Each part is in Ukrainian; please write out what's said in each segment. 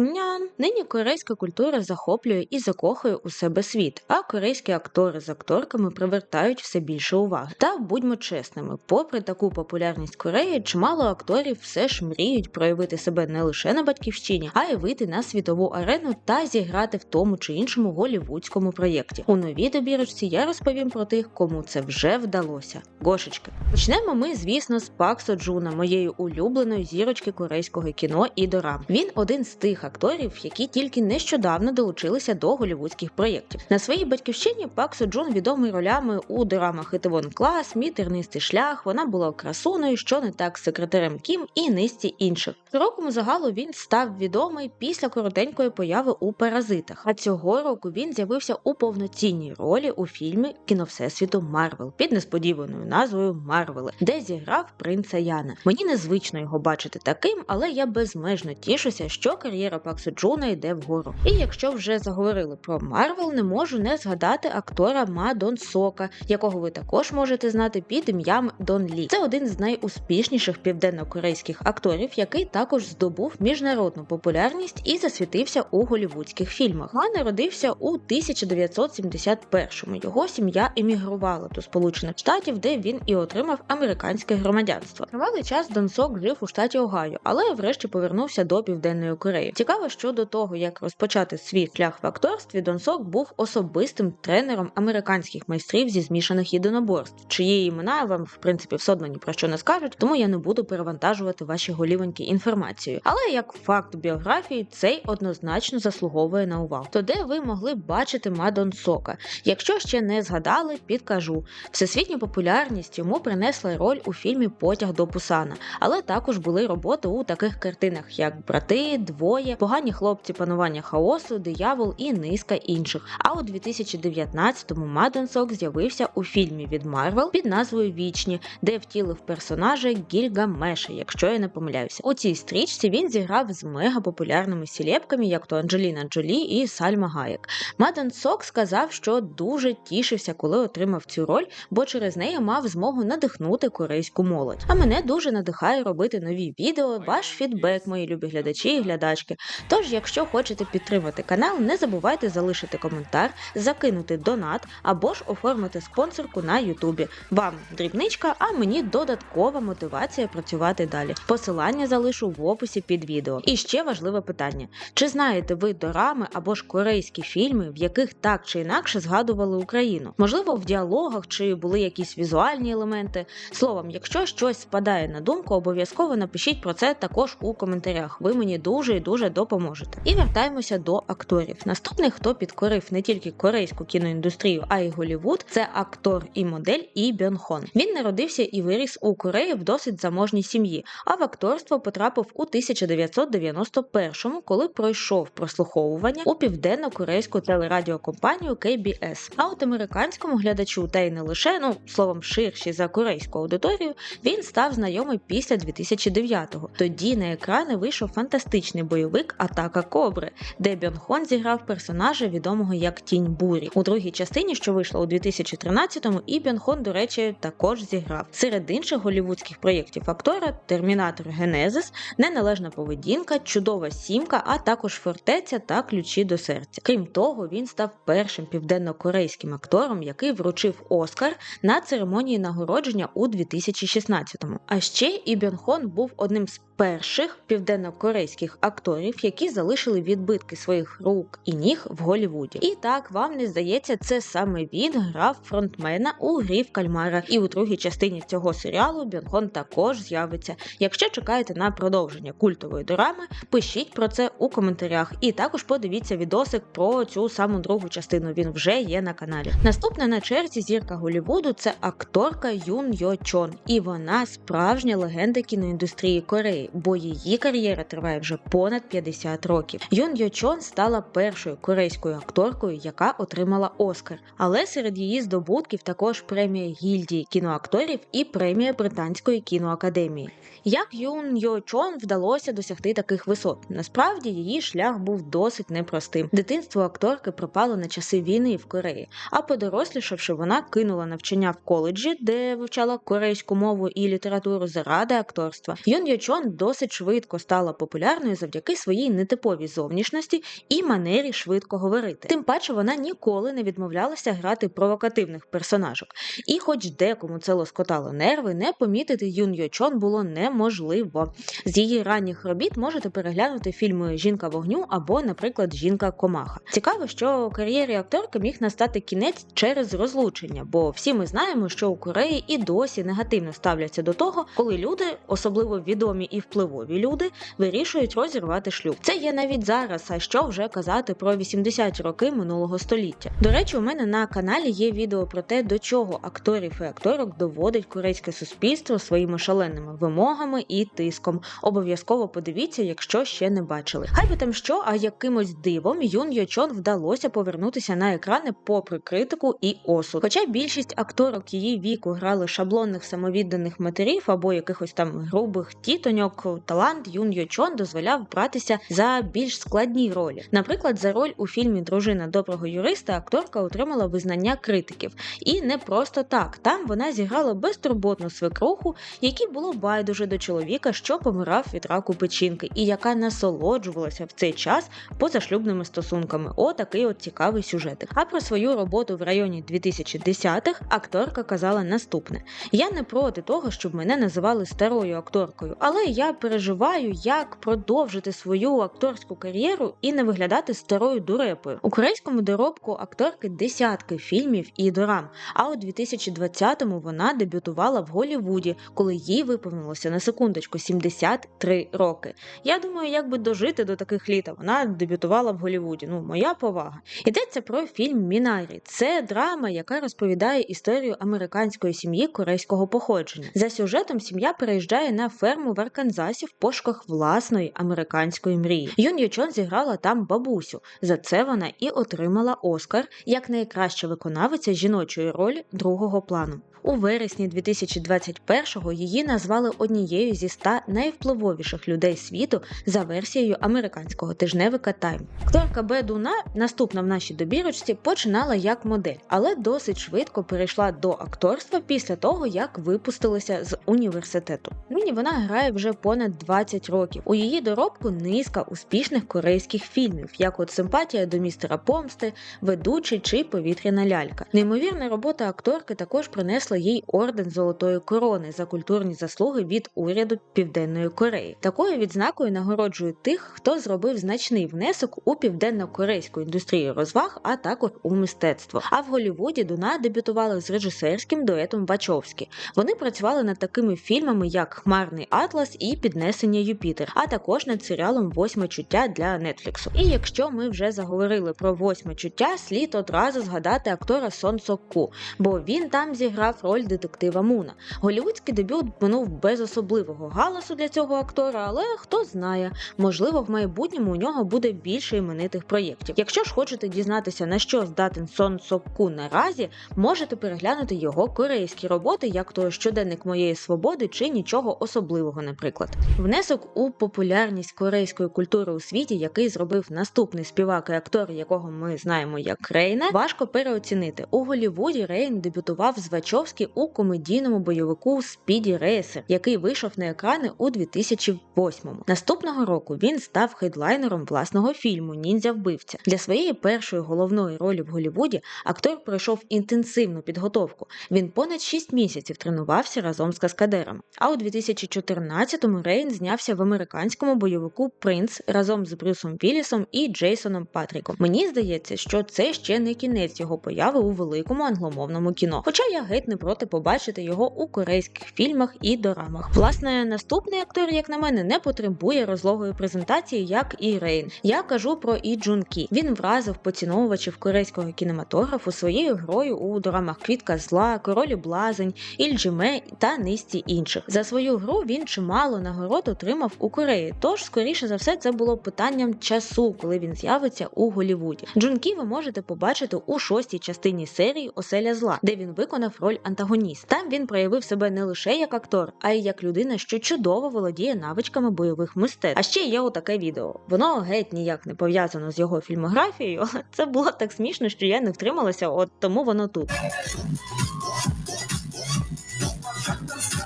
Анян. Нині корейська культура захоплює і закохує у себе світ, а корейські актори з акторками привертають все більше уваги. Та будьмо чесними, попри таку популярність Кореї, чимало акторів все ж мріють проявити себе не лише на батьківщині, а й вийти на світову арену та зіграти в тому чи іншому голівудському проєкті. У новій добірочці я розповім про тих, кому це вже вдалося. Гошечки. Почнемо ми, звісно, з Пак Со Джуна, моєї улюбленої зірочки корейського кіно і дорам. Він один з тих акторів, які тільки нещодавно долучилися до голівудських проєктів. На своїй батьківщині Пак Со Джун відомий ролями у дорамах Ітевон Клас, Мій тернистий шлях. Вона була красуною, що не так з секретарем Кім і низці інших. Широкому загалу він став відомий після коротенької появи у паразитах. А цього року він з'явився у повноцінній ролі у фільмі Кіно Всесвіту Марвел під несподіваною назвою Марвели, де зіграв принца Яна. Мені незвично його бачити таким, але я безмежно тішуся, що кар'єра Паксу Джуна йде вгору. І якщо вже заговорили про Марвел, не можу не згадати актора Ма Дон Сока, якого ви також можете знати під ім'ям Дон Лі. Це один з найуспішніших південно-корейських акторів, який також здобув міжнародну популярність і засвітився у голівудських фільмах. Ма народився у 1971-му. Його сім'я емігрувала до Сполучених Штатів, де він і отримав американське громадянство. Тривалий час Дон Сок жив у штаті Огайо, але врешті повернувся до Південної Кореї. Цікаво, що до того, як розпочати свій шлях в акторстві, Дон Сок був особистим тренером американських майстрів зі змішаних єдиноборств, чиї імена вам в принципі все одно ні про що не скажуть, тому я не буду перевантажувати ваші голівоньки інформацією. Але як факт біографії, цей однозначно заслуговує на увагу. То де ви могли б бачити Мадон Сока? Якщо ще не згадали, підкажу. Всесвітню популярність йому принесла роль у фільмі Потяг до Пусана, але також були роботи у таких картинах, як Брати, Двоє, Погані хлопці, панування хаосу, Диявол і низка інших. А у 2019-му Мадон Сок з'явився у фільмі від Марвел під назвою Вічні, де втілив персонажа Гільгамеша, якщо я не помиляюся. У цій стрічці він зіграв з мегапопулярними сілепками, як то Анджеліна Джолі і Сальма Гаєк. Мадон Сок сказав, що дуже тішився, коли отримав цю роль, бо через неї мав змогу надихнути корейську молодь. А мене дуже надихає робити нові відео, ваш фідбек, мої любі глядачі і глядачки. Тож, якщо хочете підтримати канал, не забувайте залишити коментар, закинути донат або ж оформити спонсорку на Ютубі. Вам дрібничка, а мені додаткова мотивація працювати далі. Посилання залишу в описі під відео. І ще важливе питання: чи знаєте ви дорами або ж корейські фільми, в яких так чи інакше згадували Україну? Можливо, в діалогах чи були якісь візуальні елементи. Словом, якщо щось спадає на думку, обов'язково напишіть про це також у коментарях. Ви мені дуже і дуже допоможете. І вертаємося до акторів. Наступний, хто підкорив не тільки корейську кіноіндустрію, а й Голівуд, це актор і модель І Бьон Хон. Він народився і виріс у Кореї в досить заможній сім'ї, а в акторство потрапив у 1991-му, коли пройшов прослуховування у південно-корейську телерадіокомпанію KBS. А от американському глядачу, та й не лише ну словом ширші за корейську аудиторію, він став знайомий після 2009-го. Тоді на екрани вийшов фантастичний бойовик Атака Кобри, де Бьон Хон зіграв персонажа, відомого як Тінь Бурі. У другій частині, що вийшла у 2013-му, і Бьон Хон, до речі, також зіграв. Серед інших голівудських проєктів актора Термінатор Генезис, неналежна поведінка, чудова сімка, а також фортеця та ключі до серця. Крім того, він став першим південно-корейським актором, який вручив Оскар на церемонії нагородження у 2016-му. А ще і Бьон Хон був одним з перших південно-корейських акторів, які залишили відбитки своїх рук і ніг в Голлівуді. І так вам не здається, це саме він грав фронтмена у грі в кальмара. І у другій частині цього серіалу Бьонхон також з'явиться. Якщо чекаєте на продовження культової дорами, пишіть про це у коментарях. І також подивіться відосик про цю саму другу частину. Він вже є на каналі. Наступна на черзі зірка Голлівуду це акторка Юн Йо Чон, і вона справжня легенда кіноіндустрії Кореї, бо її кар'єра триває вже понад 50 років. Юн Йо Чон стала першою корейською акторкою, яка отримала Оскар. Але серед її здобутків також премія гільдії кіноакторів і премія Британської кіноакадемії. Як Юн Йо Чон вдалося досягти таких висот? Насправді її шлях був досить непростим. Дитинство акторки пропало на часи війни в Кореї, а подорослішавши, вона кинула навчання в коледжі, де вивчала корейську мову і літературу заради акторства. Юн Йо Чон досить швидко стала популярною завдяки своїй нетиповій зовнішності і манері швидко говорити. Тим паче вона ніколи не відмовлялася грати провокативних персонажок. І, хоч декому це лоскотало нерви, не помітити Юн Йочон було неможливо. З її ранніх робіт можете переглянути фільми Жінка вогню або, наприклад, Жінка Комаха. Цікаво, що кар'єрі акторки міг настати кінець через розлучення, бо всі ми знаємо, що у Кореї і досі негативно ставляться до того, коли люди, особливо відомі і впливові люди, вирішують розірвати шлюб. Це є навіть зараз. А що вже казати про 80-ті роки минулого століття? До речі, у мене на каналі є відео про те, до чого акторів і акторок доводить корейське суспільство своїми шаленими вимогами і тиском. Обов'язково подивіться, якщо ще не бачили. Хай би там що, а якимось дивом Юн Йочон вдалося повернутися на екрани попри критику і осуд. Хоча більшість акторок її віку грали шаблонних самовідданих матерів або якихось там грубих тітоньок, талант Юн Йочон дозволяв братися за більш складні ролі. Наприклад, за роль у фільмі Дружина доброго юриста акторка отримала визнання критиків. І не просто так. Там вона зіграла безтурботну свекруху, якій було байдуже до чоловіка, що помирав від раку печінки, і яка насолоджувалася в цей час позашлюбними стосунками. Отакий от цікавий сюжетик. А про свою роботу в районі 2010-х акторка казала наступне: я не проти того, щоб мене називали старою акторкою, але я переживаю, як продовжити свою акторську кар'єру і не виглядати старою дурепою. У корейському доробку акторки десятки фільмів і дорам. А у 2020-му вона дебютувала в Голлівуді, коли їй виповнилося на секундочку 73 роки. Я думаю, як би дожити до таких літ, вона дебютувала в Голлівуді. Ну, моя повага. Йдеться про фільм Мінарі. Це драма, яка розповідає історію американської сім'ї корейського походження. За сюжетом сім'я переїжджає на ферму в Арканзасі в пошуках власної американської мрії. Юн Ючон зіграла там бабусю. За це вона і отримала Оскар як найкраща виконавиця жіночої ролі другого плану. У вересні 2021-го її назвали однією зі ста найвпливовіших людей світу за версією американського тижневика Time. Акторка Бе Дуна, наступна в нашій добірочці, починала як модель, але досить швидко перейшла до акторства після того, як випустилася з університету. Нині вона грає вже понад 20 років. У її доробку низка успішних корейських фільмів, як от симпатія до містера Помсти, ведучий чи повітряна лялька. Неймовірна робота акторки також принесла їй орден Золотої корони за культурні заслуги від уряду Південної Кореї. Такою відзнакою нагороджують тих, хто зробив значний внесок у південно-корейську індустрію розваг, а також у мистецтво. А в Голлівуді Дуна дебютувала з режисерським дуетом Вачовські. Вони працювали над такими фільмами, як Хмарний Атлас і Піднесення Юпітер, а також над серіалом Восьме чуття для Нетфліксу. І якщо ми вже заговорили про восьме чуття, слід одразу згадати актора Сон Сок Ку, бо він там зіграв роль детектива Муна. Голівудський дебют минув без особливого галасу для цього актора, але хто знає, можливо, в майбутньому у нього буде більше іменитих проєктів. Якщо ж хочете дізнатися на що здатен Сон Сок Ку наразі, можете переглянути його корейські роботи, як то щоденник моєї свободи чи нічого особливого, наприклад. Внесок у популярність корейської культури у світі, який зробив наступний співак і актор, якого ми знаємо як Рейна, важко переоцінити. У Голлівуді Рейн дебютував з Вачовські у комедійному бойовику Спіді Рейсер, який вийшов на екрани у 2008-му. Наступного року він став хедлайнером власного фільму Ніндзя вбивця. Для своєї першої головної ролі в Голлівуді актор пройшов інтенсивну підготовку. Він понад 6 місяців тренувався разом з каскадером. А у 2014-му Рейн знявся в американському бойовику Принц разом з Брюсом Віллісом і Джейсоном Патріком. Мені здається, що це ще не кінець його появи у великому англомовному кіно. Хоча я геть не проти побачити його у корейських фільмах і дорамах. Власне, наступний актор, як на мене, не потребує розлогої презентації, як і Рейн. Я кажу про І Джун Кі. Він вразив поціновувачів корейського кінематографу своєю грою у дорамах Квітка зла, Королі Блазень, Ільджіме та низці інших. За свою гру він чимало нагород отримав у Кореї. Тож, скоріше за все, це було питанням часу, коли він з'явиться у Голлівуді. Джун Кі ви можете побачити у шостій частині серії Оселя зла, де він виконав роль антагоніста. Там він проявив себе не лише як актор, а й як людина, що чудово володіє навичками бойових мистецтв. А ще є отаке відео. Воно геть ніяк не пов'язано з його фільмографією. Це було так смішно, що я не втрималася, от тому воно тут.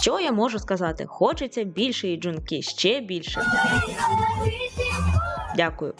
Що я можу сказати? Хочеться більше і джунки, ще більше. Дякую.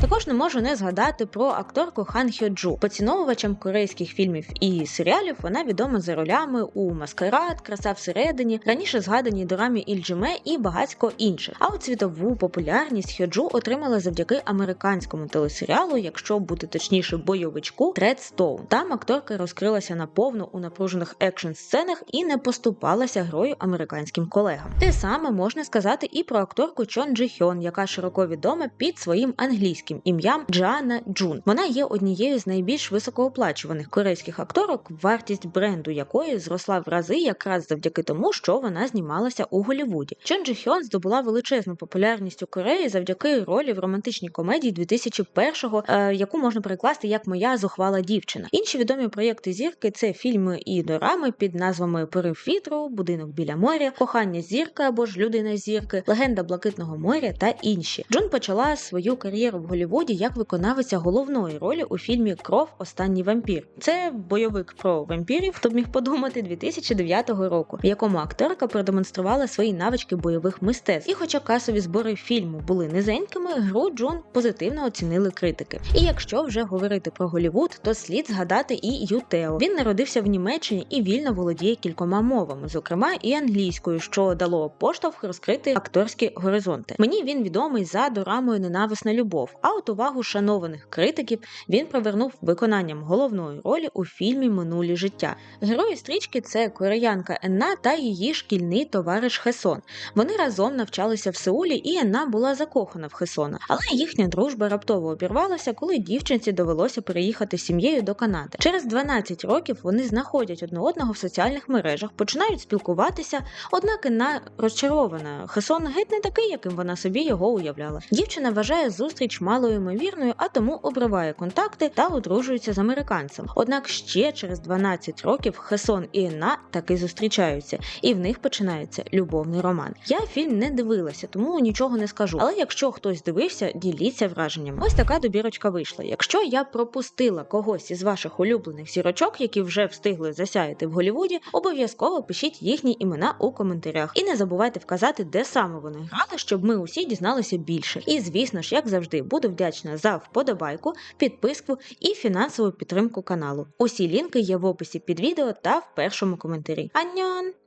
Також не можу не згадати про акторку Хан Хьоджу. Поціновувачем корейських фільмів і серіалів вона відома за ролями у Маскарад, Краса всередині, раніше згадані дорамі Ільджиме і багатько інших. А от світову популярність Хьоджу отримала завдяки американському телесеріалу, якщо бути точніше, бойовичку Тредстоун. Там акторка розкрилася наповну у напружених екшн сценах і не поступалася грою американським колегам. Те саме можна сказати і про акторку Чон Джи Хьон, яка широко відома під своїм англійським ім'ям Джана Джун. Вона є однією з найбільш високооплачуваних корейських акторок, вартість бренду якої зросла в рази якраз завдяки тому, що вона знімалася у Голлівуді. Чон Джи Хьон здобула величезну популярність у Кореї завдяки ролі в романтичній комедії 2001-го, е, яку можна перекласти як Моя зухвала дівчина. Інші відомі проєкти зірки це фільми і дорами під назвами Порив вітру, Будинок біля моря, Кохання зірки або ж Людина зірки, Легенда Блакитного моря та інші. Джун почала свою кар'єру в Голлівуді як виконавиця головної ролі у фільмі Кров Останній вампір. Це бойовик про вампірів, хто б міг подумати 2009 року, в якому акторка продемонструвала свої навички бойових мистецтв. І, хоча касові збори фільму були низенькими, гру Джун позитивно оцінили критики. І якщо вже говорити про Голлівуд, то слід згадати і Ютео. Він народився в Німеччині і вільно володіє кількома мовами, зокрема і англійською, що дало поштовх розкрити акторські горизонти. Мені він відомий за дорамою Ненависна любов. А от увагу шанованих критиків він привернув виконанням головної ролі у фільмі Минулі життя. Герої стрічки це кореянка Енна та її шкільний товариш Хесон. Вони разом навчалися в Сеулі, і Енна була закохана в Хесона. Але їхня дружба раптово обірвалася, коли дівчинці довелося переїхати з сім'єю до Канади. Через 12 років вони знаходять одне одного в соціальних мережах, починають спілкуватися. Однак Енна розчарована. Хесон геть не такий, яким вона собі його уявляла. Дівчина вважає зустріч малоймовірною, а тому обриває контакти та одружується з американцем. Однак ще через 12 років Хесон і Енна таки зустрічаються, і в них починається любовний роман. Я фільм не дивилася, тому нічого не скажу. Але якщо хтось дивився, діліться враженнями. Ось така добірочка вийшла. Якщо я пропустила когось із ваших улюблених зірочок, які вже встигли засяяти в Голлівуді, обов'язково пишіть їхні імена у коментарях. І не забувайте вказати, де саме вони грали, щоб ми усі дізналися більше. І звісно ж, як завжди, буду вдячна за вподобайку, підписку і фінансову підтримку каналу. Усі лінки є в описі під відео та в першому коментарі. Аньон!